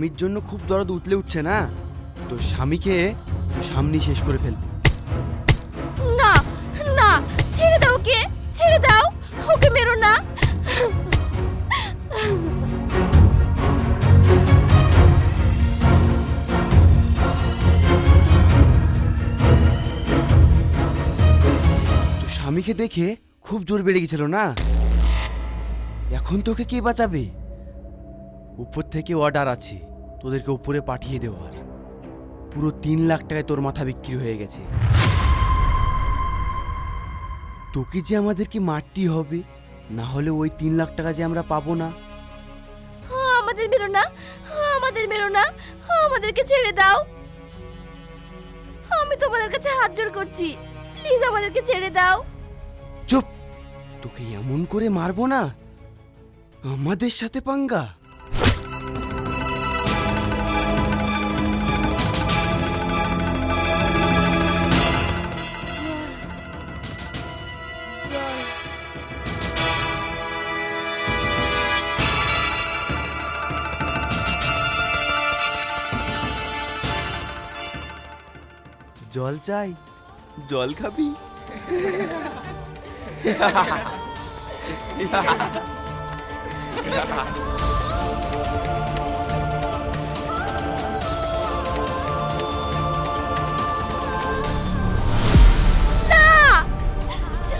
স্বামীর জন্য খুব দরদ উতলে উঠছে না? তোর স্বামীকে তুই সামনেই শেষ করে ফেল। না না ছেড়ে দাও কে ছেড়ে দাও ওকে মেরো না। তোর স্বামীকে দেখে খুব জোর বেড়ে গেছিল না? এখন তোকে কে বাঁচাবে? উপর থেকে অর্ডার আছে। তোদেরকে উপরে পাঠিয়ে দেওয়ার পুরো তিন লাখ টাকায় তোর মাথা বিক্রি হয়ে গেছে। তোকে যে আমাদেরকে মারতেই হবে না হলে ওই তিন লাখ টাকা যে আমরা পাবো না। আমাদের মেরো না। আমাদের মেরো না। আমাদেরকে ছেড়ে দাও। আমি তোমাদের কাছে হাত জোড় করছি। প্লিজ আমাদেরকে ছেড়ে দাও। চুপ! তোকে এমন করে মারবো না। আমাদের সাথে পাঙ্গা। জল চাই? জল খাবি?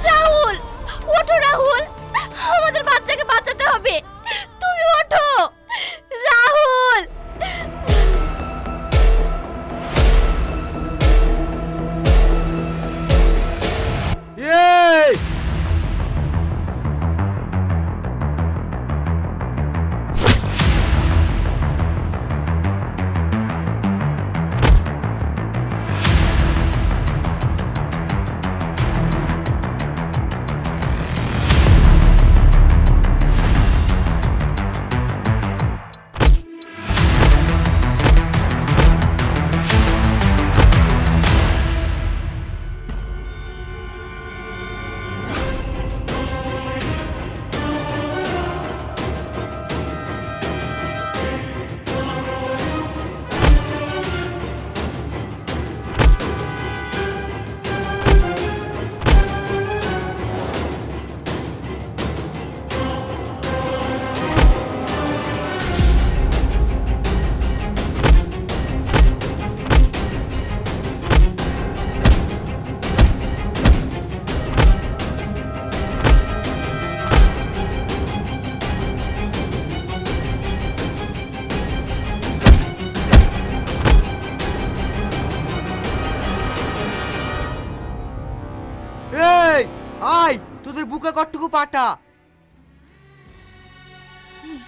রাহুল ওঠো রাহুল। আমাদের বাচ্চাকে বাঁচাতে হবে।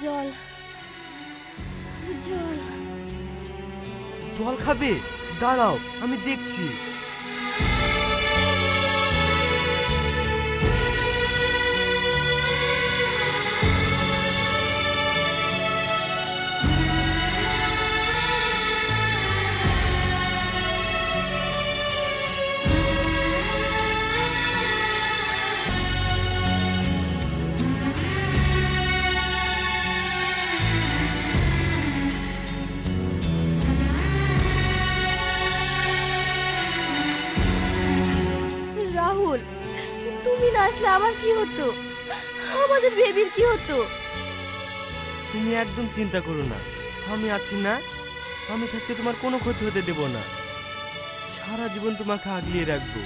জল। জল। জল খাবে? দাঁড়াও আমি দেখছি। আমার কি হতো? আমাদের বেবির কি হতো? তুমি একদম চিন্তা করো না। আমি আছি না। আমি থাকতে তোমার কোনো ক্ষতি হতে দেব না। সারা জীবন তোমাকে আগলিয়ে রাখব।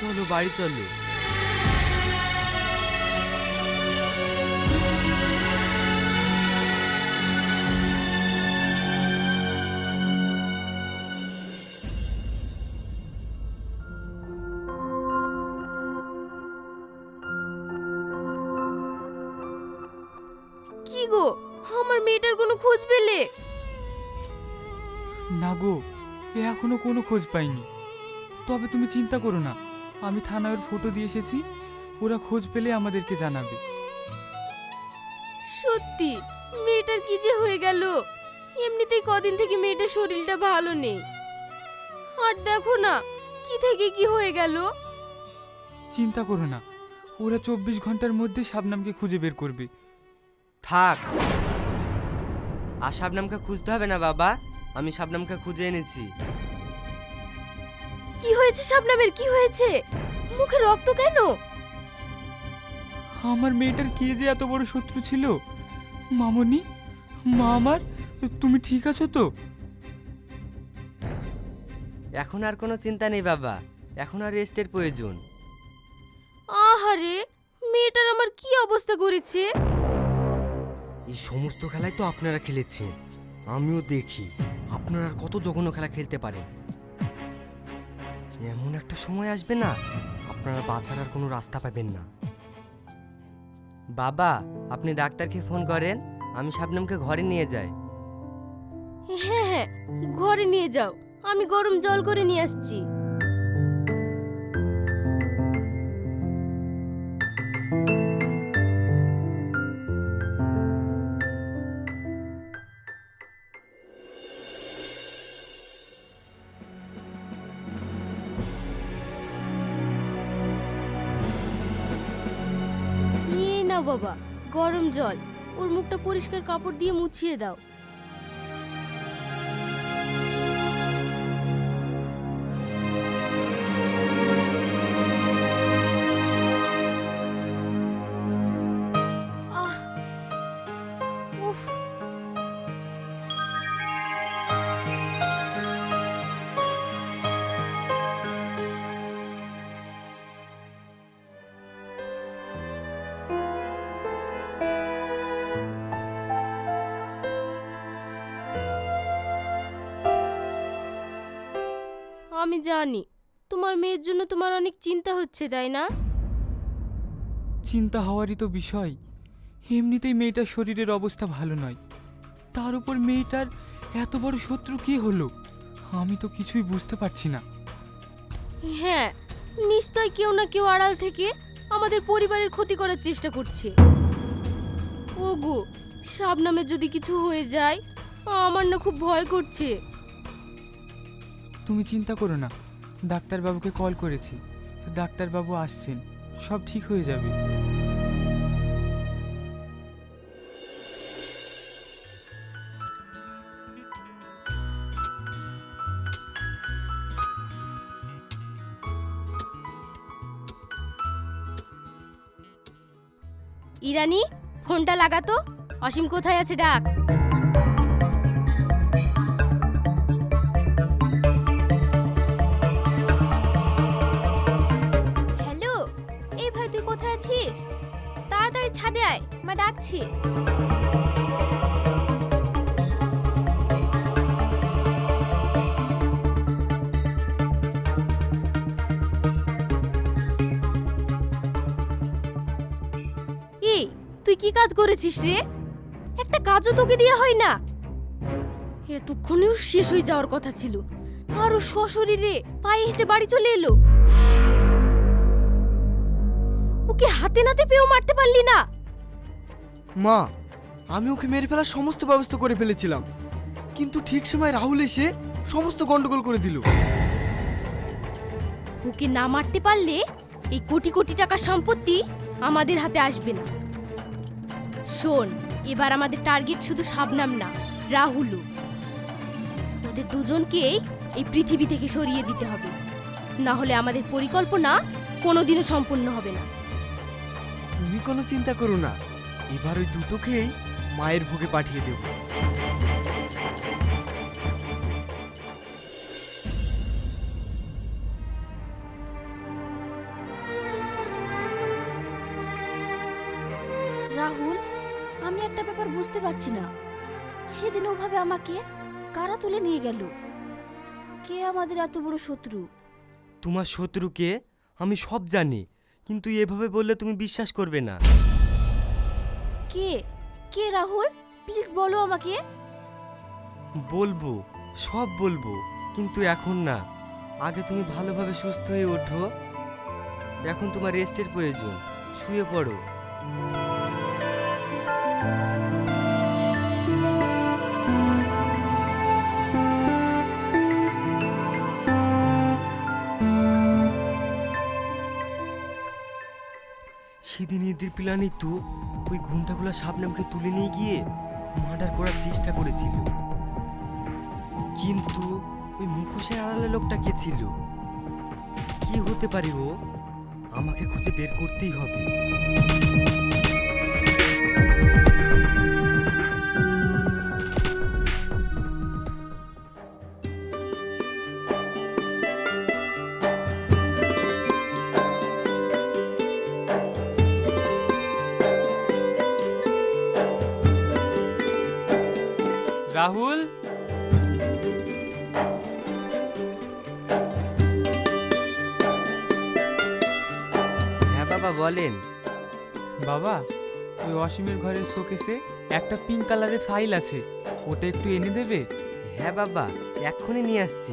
চলো, বাড়ি চলো। গো আমার মেয়েটার কোনো খোঁজ পেলে? না গো এ এখনও কোনো খোঁজ পাইনি। তবে তুমি চিন্তা করো না আমি থানায় ওর ফটো দিয়ে এসেছি ওরা খোঁজ পেলে আমাদেরকে জানাবে। সত্যি? মেয়েটার কি যে হয়ে গেল? এমনিতেই কদিন থেকে মেয়েটার শরীরটা ভালো নেই। আর দেখো না কি থেকে কি হয়ে গেল? চিন্তা করো না ওরা চব্বিশ ঘণ্টার মধ্যে শাবনামকে খুঁজে বের করবে। থাক। আর শাবনামকে খুঁজতে হবে না বাবা। আমি শাবনামকে খুঁজে এনেছি। কি হয়েছে শাবনামের? কি হয়েছে? মুখে রক্ত কেন? আমার মেয়েটার কে যে এত বড় শত্রু ছিল? মামনি মা আমার তুমি ঠিক আছো তো? এখন আর কোনো চিন্তা নেই বাবা। এখন আর রেস্টের প্রয়োজন। আহারে মেয়েটার আমার কি অবস্থা করেছে? এই সমস্ত খেলাই তো আপনারা খেলেছেন। আমিও দেখি। আপনারা কত জঘন্য খেলা খেলতে পারেন। এমন একটা সময় আসবে না, আপনারা বাঁচার আর কোনো রাস্তা পাবেন না। বাবা, আপনি ডাক্তারকে ফোন করেন, আমি শাবনামকে ঘরে নিয়ে যাই। হ্যাঁ হ্যাঁ ঘরে নিয়ে যাও। আমি গরম জল করে নিয়ে আসছি। বাবা গরম জল। ওর মুখটা পরিষ্কার কাপড় দিয়ে মুছিয়ে দাও। জানি। তোমার মেয়ের জন্য তোমার অনেক চিন্তা হচ্ছে তাই না? চিন্তা হওয়ারই তো বিষয়। এমনিতেই মেয়েটার শরীরের অবস্থা ভালো নয়। তার উপর মেয়েটার এত বড় শত্রু কে হলো? আমি তো কিছুই বুঝতে পারছি না। হ্যাঁ নিশ্চয় কেউ না কেউ আড়াল থেকে আমাদের পরিবারের ক্ষতি করার চেষ্টা করছে। ওগো শাবনামের যদি কিছু হয়ে যায় আমার না খুব ভয় করছে। তুমি চিন্তা করো না। ডাক্তারবাবুকে কল করেছি। ডাক্তারবাবু আসছেন। সব ঠিক হয়ে যাবে। ইরানি, ফোনটা লাগাতো অসীম কোথায় আছে ডাক? এই, তুই কি কাজ করেছিস রে? একটা কাজও তোকে দিয়ে হয় না। এতক্ষণেও শেষ হয়ে যাওয়ার কথা ছিল। আরও সশরীরে পায়ে হেঁটে বাড়ি চলে এলো। ওকে হাতে নাতে পেয়েও মারতে পারলি না। মা আমি ওকে মেরে ফেলার সমস্ত ব্যবস্থা করে ফেলেছিলাম। কিন্তু ঠিক সময় রাহুল এসে সমস্ত গন্ডগোল করে দিল। ওকে না মারতে পারলে এই কোটি কোটি টাকার সম্পত্তি আমাদের হাতে আসবে না। শোন এবার আমাদের টার্গেট শুধু শাবনাম না রাহুলও। ওদের দুজনকেই এই পৃথিবী থেকে সরিয়ে দিতে হবে। না হলে আমাদের পরিকল্পনা কোনোদিনও সম্পূর্ণ হবে না। তুমি কোনো চিন্তা করো না। এবার ওই দুটোকেই মায়ের ভোগে পাঠিয়ে দেব। রাহুল আমি একটা ব্যাপার বুঝতে পারছি না। সেদিন ওভাবে আমাকে কারা তুলে নিয়ে গেল? কে আমাদের এত বড় শত্রু? তোমার শত্রুকে আমি সব জানি কিন্তু এভাবে বললে তুমি বিশ্বাস করবে না। কে? কে রাহুল? প্লিজ বলো আমাকে। বলব, সব বলব, কিন্তু এখন না। আগে তুমি ভালোভাবে সুস্থ হয়ে ওঠো। এখন তোমার রেস্টের প্রয়োজন, শুয়ে পড়ো। সেদিন এদের প্ল্যানই তো। ওই ঘুমটাগুলা শাবনামকে তুলে নিয়ে গিয়ে মার্ডার করার চেষ্টা করেছিল। কিন্তু ওই মুখোশের আড়ালে লোকটা কে ছিল? কি হতে পারে ও? আমাকে খুঁজে বের করতেই হবে। রাহুল? হ্যাঁ বাবা বলেন। বাবা ওই অসীমের ঘরের শোকেসে একটা পিঙ্ক কালারের ফাইল আছে। ওটা একটু এনে দেবে? হ্যাঁ বাবা এক্ষুনি নিয়ে আসছি।